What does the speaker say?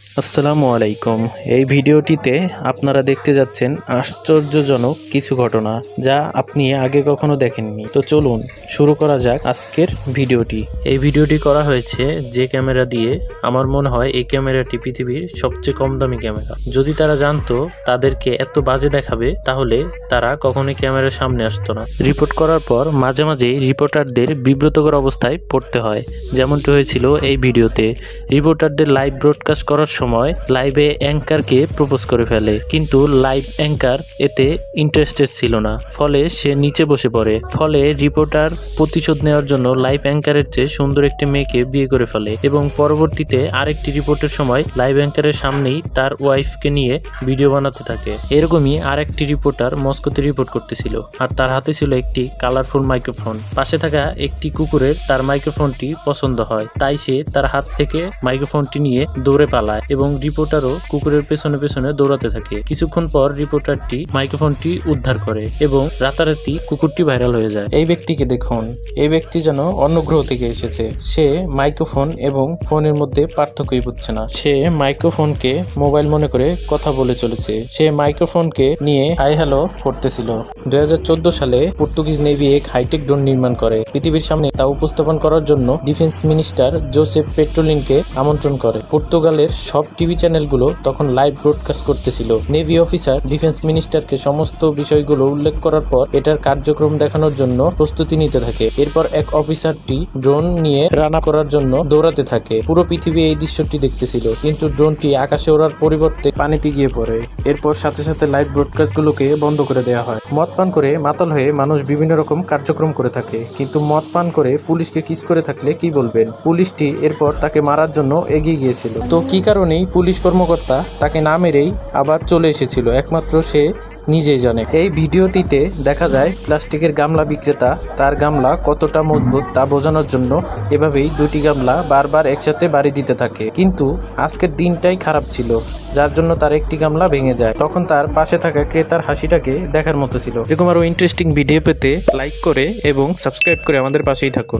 আসসালামু আলাইকুম। এই ভিডিওটিতে আপনারা দেখতে যাচ্ছেন আশ্চর্যজনক কিছু ঘটনা যা আপনি আগে কখনো দেখেননি। তো চলুন শুরু করা যাক আজকের ভিডিওটি। এই ভিডিওটি করা হয়েছে যে ক্যামেরা দিয়ে। আমার মনে হয় এই ক্যামেরাটি পৃথিবীর সবচেয়ে কম দামি ক্যামেরা। যদি তারা জানতো তাদেরকে এত বাজে দেখাবে, তাহলে তারা কখনোই ক্যামেরার সামনে আসতো না। রিপোর্ট করার পর মাঝে মাঝে রিপোর্টারদের বিব্রতকর অবস্থায় পড়তে হয়। যেমনটি হয়েছিল এই ভিডিওতে। রিপোর্টারদের লাইভ ব্রডকাস্ট করার সময় লাইভে অ্যাঙ্কারকে প্রপোজ করে ফেলে। কিন্তু লাইভ অ্যাঙ্কার এতে ইন্টারেস্টেড ছিল না। ফলে সে নিচে বসে পড়ে। ফলে রিপোর্টার প্রতিশোধ নেওয়ার জন্য লাইভ অ্যাঙ্কারের চেয়ে সুন্দর একটি মেয়েকে বিয়ে করে ফেলে এবং পরবর্তীতে আরেকটি রিপোর্টের সময় লাইভ অ্যাঙ্কারের সামনেই তার ওয়াইফকে নিয়ে ভিডিও বানাতে থাকে। এরকমই আরেকটি রিপোর্টার মস্কোতে রিপোর্ট করতেছিল। আর তার হাতে ছিল একটি কালারফুল মাইক্রোফোন। পাশে থাকা একটি কুকুরের তার মাইক্রোফোনটি পছন্দ হয়। তাই সে তার হাত থেকে মাইক্রোফোনটি নিয়ে দৌড়ে পালায়। এবং রিপোর্টারও কুকুরের পেছনে পেছনে দৌড়াতে থাকে। কিছুক্ষণ পর রিপোর্টারটি মাইক্রোফোনটি উদ্ধার করে এবং রাতারাতি কুকুরটি ভাইরাল হয়ে যায়। এই ব্যক্তিকে দেখুন। এই ব্যক্তি যেন অন্য গ্রহ থেকে এসেছে। সে মাইক্রোফোন এবং ফোনের মধ্যে পার্থক্যই বুঝছে না। সে মাইক্রোফোনকে মোবাইল মনে করে কথা বলে চলেছে। সে মাইক্রোফোনকে নিয়ে হাই হ্যালো করতেছিল। দুই হাজার চোদ্দ সালে পর্তুগিজ নেভি এক হাইটেক ড্রোন নির্মাণ করে। পৃথিবীর সামনে তা উপস্থাপন করার জন্য ডিফেন্স মিনিস্টার জোসেফ পেট্রোলিনকে আমন্ত্রণ করে। পর্তুগালের সব টিভি চ্যানেলগুলো তখন লাইভ ব্রডকাস্ট করতেছিল। নেভি অফিসার ডিফেন্স মিনিস্টারকে সমস্ত বিষয়গুলো উল্লেখ করার পর এটার কার্যক্রম দেখানোর জন্য প্রস্তুতি নিতে থাকে। এরপর এক অফিসারটি ড্রোন নিয়ে রানা করার জন্য দৌড়াতে থাকে। পুরো পৃথিবী এই দৃশ্যটি দেখতেছিল। কিন্তু ড্রোনটি আকাশে ওড়ার পরিবর্তে পানিতে গিয়ে পড়ে। এরপর সাথে সাথে লাইভ ব্রডকাস্টগুলোকে বন্ধ করে দেওয়া হয়। মদ পান করে মাতাল হয়ে মানুষ বিভিন্ন রকম কার্যক্রম করে থাকে। কিন্তু মদ পান করে পুলিশকে কিস করে থাকলে কি বলবেন? পুলিশটি এরপর তাকে মারার জন্য এগিয়ে গিয়েছিল। তো কি কারণেই পুলিশ কর্মকর্তা তাকে না মেরেই আবার চলে এসেছিল। একমাত্র সে নিজেই জানে। এই ভিডিওটিতে দেখা যায়, প্লাস্টিকের গামলা বিক্রেতা তার গামলা কতটা মজবুত তা বোঝানোর জন্য এভাবেই দুটি গামলা বারবার একসাথে বাড়ি দিতে থাকে। কিন্তু আজকের দিনটাই খারাপ ছিল, যার জন্য তার একটি গামলা ভেঙে যায়। তখন তার পাশে থাকা ক্রেতার হাসিটাকে দেখার মতো ছিল। এরকম আরও ইন্টারেস্টিং ভিডিও পেতে লাইক করে এবং সাবস্ক্রাইব করে আমাদের পাশেই থাকুন।